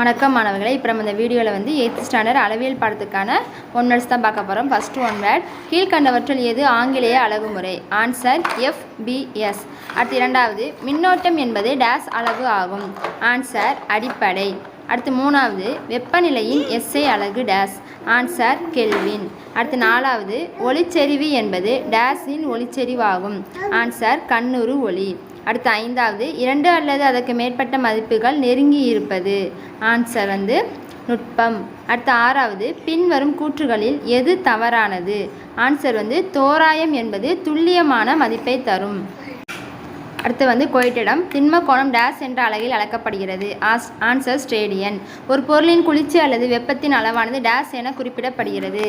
வணக்கம் மாணவர்களே. இப்போ நம்ம இந்த வீடியோவில் வந்து எயித் ஸ்டாண்டர்ட் அளவியல் பாடத்துக்கான ஒன் வேர்ட்ஸ் தான் பார்க்க போகிறோம் ஃபஸ்ட்டு ஒன் வேர்ட் கீழ்கண்டவற்றில் எது ஆங்கிலேய அழகுமுறை? ஆன்சர் எஃப்பிஎஸ் அடுத்து இரண்டாவது மின்னோட்டம் என்பது டேஸ் அளவு ஆகும். ஆன்சர் அடிப்படை. அடுத்து மூணாவது வெப்பநிலையின் எஸ்ஐ அலகு டேஸ் ஆன்சர் கெல்வின் அடுத்து நாலாவது ஒளிச்செறிவு என்பது டேஸின் ஒளிச்செறிவாகும். ஆன்சர் கண்ணுறு ஒளி. அடுத்து ஐந்தாவது இரண்டு அல்லது அதற்கு மேற்பட்ட மதிப்புகள் நெருங்கி இருப்பது. ஆன்சர் வந்து நுட்பம். அடுத்து ஆறாவது பின்வரும் கூற்றுகளில் எது தவறானது? ஆன்சர் வந்து தோராயம் என்பது துல்லியமான மதிப்பை தரும். அடுத்து வந்து கொயிட்டிடம் திண்ம கோணம் டேஸ் என்ற அலகில் அளக்கப்படுகிறது. ஆஸ் ஆன்சர் ஸ்டேடியன் ஒரு பொருளின் குளிர்ச்சி அல்லது வெப்பத்தின் அளவானது டேஸ் என குறிப்பிடப்படுகிறது.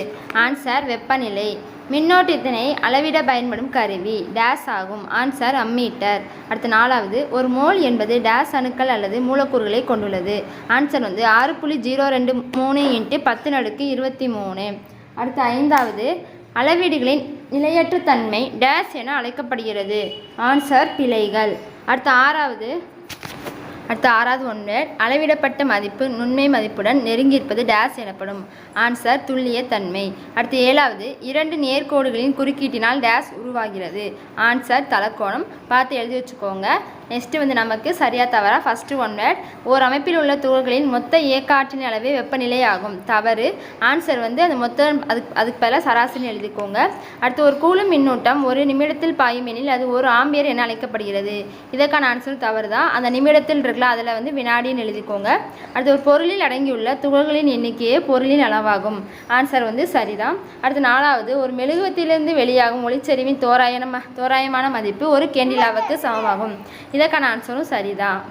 ஆன்சர் வெப்பநிலை. மின்னோட்டத்தினை அளவிட பயன்படும் கருவி. டேஸ் ஆகும். Answer ammeter. அடுத்து நாலாவது ஒரு மோல் என்பது டேஸ் அணுக்கள் அல்லது மூலக்கூறுகளை கொண்டுள்ளது. ஆன்சர் வந்து ஆறு புள்ளி ஜீரோ ரெண்டு மூணு இன்ட்டு பத்து நடுக்கு இருபத்தி மூணு. அடுத்து ஐந்தாவது அளவீடுகளின் நிலையற்ற தன்மை டேஸ் என அழைக்கப்படுகிறது. ஆன்சர் பிழைகள். அடுத்து ஆறாவது அடுத்த ஆறாவது ஒன்று அளவிடப்பட்ட மதிப்பு நுண்மை மதிப்புடன் நெருங்கியிருப்பது டேஸ் எனப்படும். ஆன்சர் துல்லிய தன்மை அடுத்து ஏழாவது இரண்டு நேர்கோடுகளின் குறுக்கீட்டினால் டேஸ் உருவாகிறது. ஆன்சர் தலக்கோணம். பார்த்து எழுதி வச்சுக்கோங்க. நெக்ஸ்ட்டு வந்து நமக்கு சரியா தவறா ஃபஸ்ட்டு ஒன் வேர்ட் ஓர் அமைப்பில் உள்ள துகள்களின் மொத்த இயக்க அளவே வெப்பநிலை ஆகும். தவறு. ஆன்சர் வந்து அந்த மொத்த அதுக்கு அதுக்கு பதிலாக சராசரி எழுதிக்கோங்க. அடுத்து ஒரு கூலும் மின்னூட்டம் ஒரு நிமிடத்தில் பாயும் எனில் அது ஒரு ஆம்பியர் என அழைக்கப்படுகிறது. இதற்கான ஆன்சர் தவறு தான் அந்த நிமிடத்தில் இருக்குல்ல அதில் வந்து வினாடின்னு எழுதிக்கோங்க. அடுத்து ஒரு பொருளில் அடங்கியுள்ள துகள்களின் எண்ணிக்கையே பொருளின் அளவாகும். ஆன்சர் வந்து சரிதான். அடுத்து நாலாவது ஒரு மெழுகுவத்திலிருந்து வெளியாகும் ஒளிச்செறிவின் தோராயமான தோராயமான மதிப்பு ஒரு கேண்டிலாவுக்கு சமமாகும். இது இதற்கான ஆன்சரும் சரிதான்.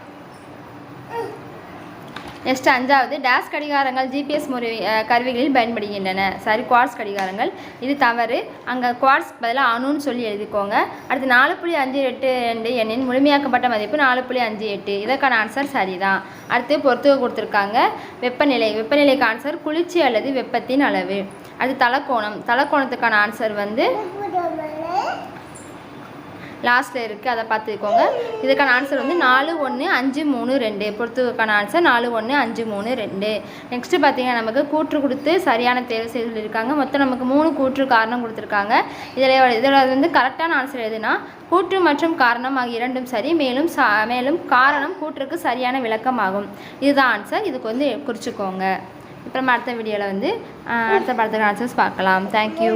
நெக்ஸ்ட் அஞ்சாவது டேஸ் கடிகாரங்கள் ஜிபிஎஸ் முறை கருவிகளில் பயன்படுகின்றன. சரி குவார்ட்ஸ் கடிகாரங்கள். இது தவறு. அங்கே குவார்ட்ஸ் பதிலாக அணுன்னு சொல்லி எழுதிக்கோங்க. அடுத்து நாலு புள்ளி அஞ்சு எட்டு ரெண்டு எண்ணின் முழுமையாக்கப்பட்ட மதிப்பு நாலு புள்ளி அஞ்சு எட்டு. இதற்கான ஆன்சர் சரிதான். அடுத்து பொறுத்துக கொடுத்துருக்காங்க. வெப்பநிலை. வெப்பநிலைக்கு ஆன்சர் குளிர்ச்சி அல்லது வெப்பத்தின் அளவு. அடுத்து தலக்கோணம். தலக்கோணத்துக்கான ஆன்சர் வந்து லாஸ்ட்டில் இருக்குது அதை பார்த்துக்கோங்க. இதுக்கான ஆன்சர் வந்து நாலு ஒன்று அஞ்சு மூணு ரெண்டு. பொறுத்துக்கான ஆன்சர் நாலு ஒன்று அஞ்சு மூணு ரெண்டு. நெக்ஸ்ட்டு பார்த்தீங்கன்னா நமக்கு கூற்று கொடுத்து சரியான தேர்வு செய்து இருக்காங்க மொத்தம் நமக்கு மூணு கூற்று காரணம் கொடுத்துருக்காங்க. இதில் இதில் வந்து கரெக்டான ஆன்சர் எதுனா கூற்று மற்றும் காரணம் ஆகிய இரண்டும் சரி. மேலும் சா மேலும் காரணம் கூற்றுக்கு சரியான விளக்கம் ஆகும் இதுதான் ஆன்சர் இதுக்கு வந்து குறிச்சிக்கோங்க. இப்போ நம்ம அடுத்த வீடியோவில் வந்து அடுத்த படத்துக்கு ஆன்சர்ஸ் பார்க்கலாம். தேங்க்யூ